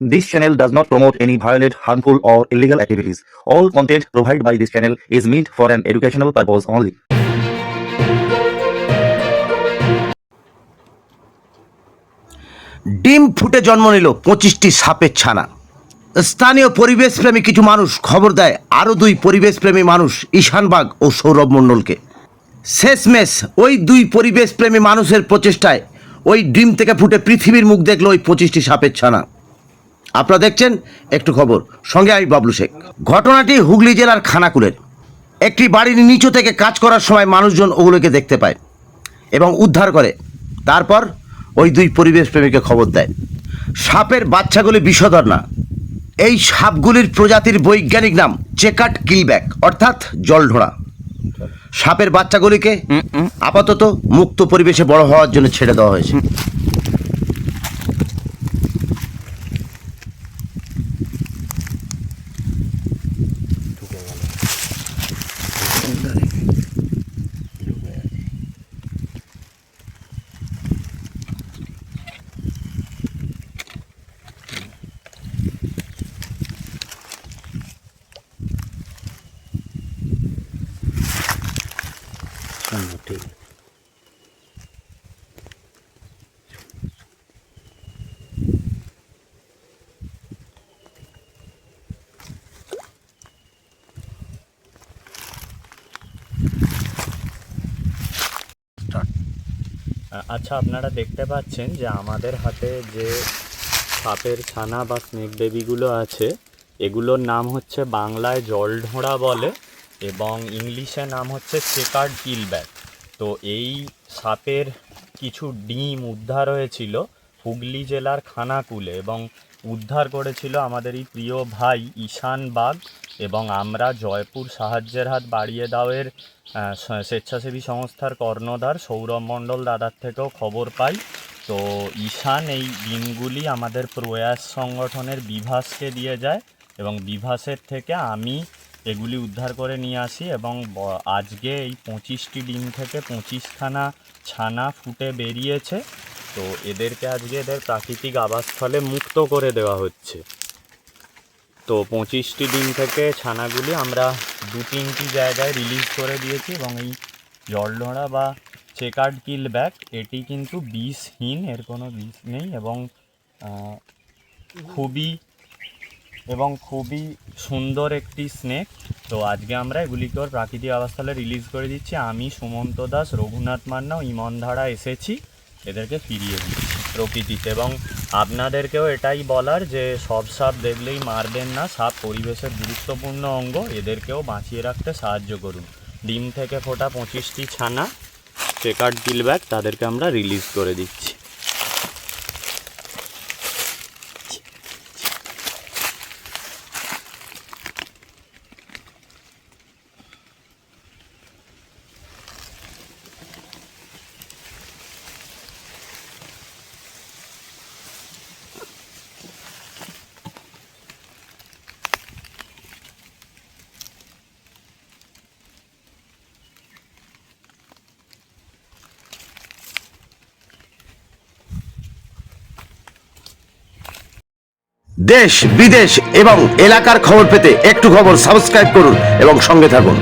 This channel does not promote any violent, harmful, or illegal activities. All content provided by this channel is meant for an educational purpose only. ডিম ফুটে জন্ম নিল পঁচিশটি সাপের ছানা স্থানীয় পরিবেশপ্রেমী কিছু মানুষ খবর দেয় আরও দুই পরিবেশপ্রেমী মানুষ ঈশানবাগ ও সৌরভ মণ্ডলকে শেষমেশ ওই দুই পরিবেশপ্রেমী মানুষের প্রচেষ্টায় ওই ডিম থেকে ফুটে পৃথিবীর মুখ দেখল ওই পঁচিশটি সাপের ছানা আপনারা দেখছেন একটু খবর। সঙ্গে আমি বাবলু শেখ। ঘটনাটি হুগলি জেলার খানাকুলের। একটি বাড়ির নিচু থেকে কাজ করার সময় মানুষজন ওগুলোকে দেখতে পায় এবং উদ্ধার করে। তারপর ওই দুই পরিবেশ প্রেমীকে খবর দেয়। সাপের বাচ্চাগুলি বিষধর না এই সাপগুলির প্রজাতির বৈজ্ঞানিক নাম চেকাট কিলব্যাক অর্থাৎ জলঢোড়া। সাপের বাচ্চাগুলিকে আপাতত মুক্ত পরিবেশে বড় হওয়ার জন্য ছেড়ে দেওয়া হয়েছে। আ- আচ্ছা আপনারা দেখতে পাচ্ছেন যে আমাদের হাতে যে সাপের ছানা বা স্নেক বেবিগুলো আছে এগুলোর নাম হচ্ছে বাংলায় জলঢোঁড়া বলে এবং ইংলিশে নাম হচ্ছে চেকার্ড কিলব্যাক তো এই সাপের কিছু ডিম উদ্ধার হয়েছিল হুগলি জেলার খানাকুলে এবং উদ্ধার করেছিল আমাদের এই প্রিয় ভাই ঈশান বাগ এবং আমরা জয়পুর সাহায্যের হাত বাড়িয়ে দাওয়ের স্বেচ্ছাসেবী সংস্থার কর্ণধার সৌরভ মণ্ডল দাদার থেকেও খবর পাই। তো ঈশান, এই ডিমগুলি আমাদের প্রয়াস সংগঠনের বিভাসকে দিয়ে যায় এবং বিভাসের থেকে আমি এগুলি উদ্ধার করে নিয়ে আসি এবং আজকে এই পঁচিশটি ডিম থেকে পঁচিশখানা ছানা ফুটে বেরিয়েছে। তো এদেরকে আজকে এদের প্রাকৃতিক আবাসস্থলে মুক্ত করে দেওয়া হচ্ছে। তো পঁচিশটি ডিম থেকে ছানাগুলি আমরা দু তিনটি জায়গায় রিলিজ করে দিয়েছি এবং এই জলডোড়া বা চেকার্ড কিল ব্যাগ এটি কিন্তু বিষহীন, এর কোনো বিষ নেই এবং খুবই এবং খুবই সুন্দর একটি স্নেক। তো আজকে আমরা এগুলিকে ওর প্রাকৃতিক আবাসস্থলে রিলিজ করে দিচ্ছি। আমি সুমন্ত দাস, রঘুনাথ মান্না ইমন ধারা এসেছি এদেরকে ফিরিয়ে দিচ্ছি প্রকৃতিতে। এবং আপনাদেরকেও এটাই বলার যে সব সাপ দেখলেই মারবেন না, সাপ পরিবেশের গুরুত্বপূর্ণ অঙ্গ, এদেরকেও বাঁচিয়ে রাখতে সাহায্য করুন। ডিম থেকে ফোটা পঁচিশটি ছানা চেকার্ড ব্যাগ তাদেরকে আমরা রিলিজ করে দিচ্ছি। দেশ বিদেশ এবং এলাকার খবর পেতে একটু খবর সাবস্ক্রাইব করুন এবং সঙ্গে থাকুন।